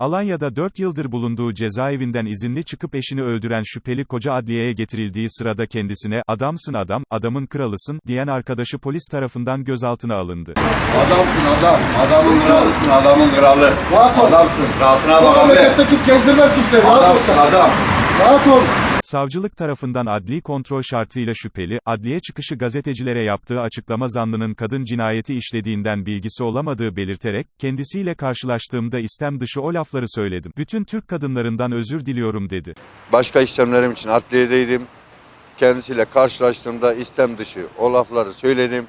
Alanya'da 4 yıldır bulunduğu cezaevinden izinli çıkıp eşini öldüren şüpheli koca adliyeye getirildiği sırada kendisine, adamsın adam, adamın kralısın, diyen arkadaşı polis tarafından gözaltına alındı. Adamsın adam. Adamın kralısın. Adamın kralı. Rahat ol. Adamsın. Rahatına bak abi. memlekette kim gezdirmez kimse. Rahat ol Adamsın adam. Rahat ol. Savcılık tarafından adli kontrol şartıyla şüpheli, adliye çıkışı gazetecilere yaptığı açıklama zanlının kadın cinayeti işlediğinden bilgisi olamadığı belirterek, kendisiyle karşılaştığımda istem dışı o lafları söyledim. Bütün Türk kadınlarından özür diliyorum dedi. Başka işlemlerim için adliyedeydim. Kendisiyle karşılaştığımda istem dışı o lafları söyledim.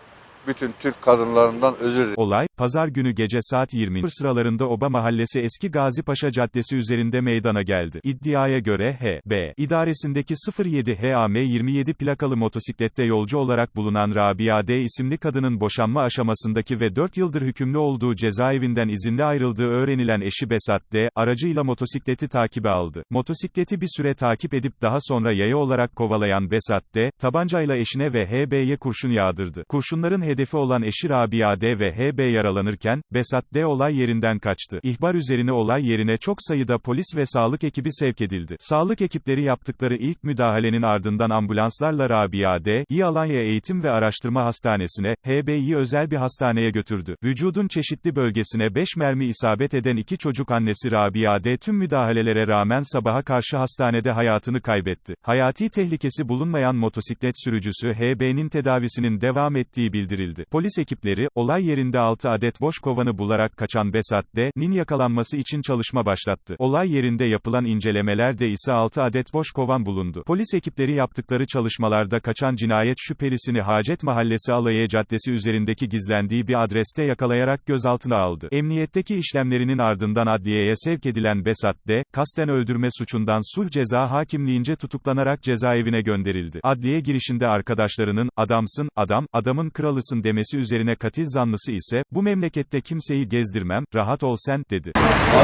Bütün Türk kadınlarından özür dilerim. Olay, pazar günü gece saat 20 sıralarında Oba Mahallesi Eski Gazi Paşa Caddesi üzerinde meydana geldi. İddiaya göre H.B. idaresindeki 07 HAM 27 plakalı motosiklette yolcu olarak bulunan Rabia D. isimli kadının boşanma aşamasındaki ve 4 yıldır hükümlü olduğu cezaevinden izinli ayrıldığı öğrenilen eşi Besat D. aracıyla motosikleti takibe aldı. Motosikleti bir süre takip edip daha sonra yaya olarak kovalayan Besat D. tabancayla eşine ve H.B.'ye kurşun yağdırdı. Kurşunların hedefi olan eşi Rabia D. ve H.B. yaralanırken, Besat D. olay yerinden kaçtı. İhbar üzerine olay yerine çok sayıda polis ve sağlık ekibi sevk edildi. Sağlık ekipleri yaptıkları ilk müdahalenin ardından ambulanslarla Rabia D. İyi Alanya Eğitim ve Araştırma Hastanesi'ne, H.B.'yi özel bir hastaneye götürdü. Vücudun çeşitli bölgesine 5 mermi isabet eden iki çocuk annesi Rabia D. tüm müdahalelere rağmen sabaha karşı hastanede hayatını kaybetti. Hayati tehlikesi bulunmayan motosiklet sürücüsü H.B.'nin tedavisinin devam ettiği bildirildi. Polis ekipleri, olay yerinde 6 adet boş kovanı bularak kaçan Besat D.'nin yakalanması için çalışma başlattı. Olay yerinde yapılan incelemelerde ise 6 adet boş kovan bulundu. Polis ekipleri yaptıkları çalışmalarda kaçan cinayet şüphelisini Hacet Mahallesi Alaye Caddesi üzerindeki gizlendiği bir adreste yakalayarak gözaltına aldı. Emniyetteki işlemlerinin ardından adliyeye sevk edilen Besat D., kasten öldürme suçundan sulh ceza hakimliğince tutuklanarak cezaevine gönderildi. Adliye girişinde arkadaşlarının, adamsın, adam, adamın kralısın demesi üzerine katil zanlısı ise, bu memlekette kimseyi gezdirmem, rahat ol sen, dedi.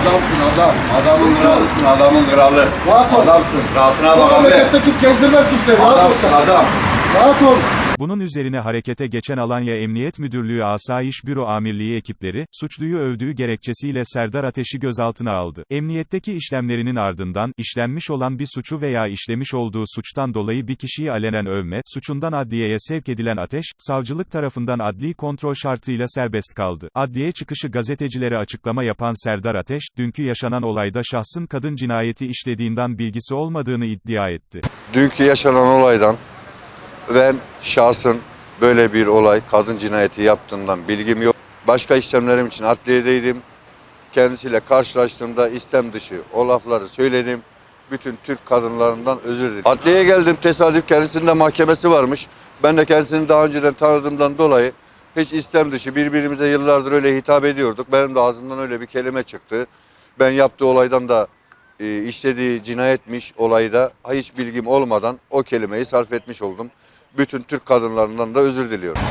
Adamsın adam. Adamın kralısın. Adamın kralı. Rahat ol. Adamsın. Rahatına bak abi. memlekette kim gezdirmez kimse. Rahat ol Adamsın sen. adam. Rahat ol. Bunun üzerine harekete geçen Alanya Emniyet Müdürlüğü Asayiş Büro Amirliği ekipleri, suçluyu övdüğü gerekçesiyle Serdar Ateş'i gözaltına aldı. Emniyetteki işlemlerinin ardından, işlenmiş olan bir suçu veya işlemiş olduğu suçtan dolayı bir kişiyi alenen övme, suçundan adliyeye sevk edilen Ateş, savcılık tarafından adli kontrol şartıyla serbest kaldı. Adliye çıkışı gazetecilere açıklama yapan Serdar Ateş, dünkü yaşanan olayda şahsın kadın cinayeti işlediğinden bilgisi olmadığını iddia etti. Dünkü yaşanan olaydan ben şahsın böyle bir olay kadın cinayeti yaptığından bilgim yok. Başka işlemlerim için adliyedeydim. Kendisiyle karşılaştığımda istem dışı o lafları söyledim. Bütün Türk kadınlarından özür dilerim. Adliyeye geldim tesadüf kendisinin de mahkemesi varmış. Ben de kendisini daha önceden tanıdığımdan dolayı hiç istem dışı birbirimize yıllardır öyle hitap ediyorduk. Benim de ağzımdan öyle bir kelime çıktı. Ben yaptığı olaydan da e, işlediği cinayetmiş olayda hiç bilgim olmadan o kelimeyi sarf etmiş oldum. Bütün Türk kadınlarından da özür diliyorum.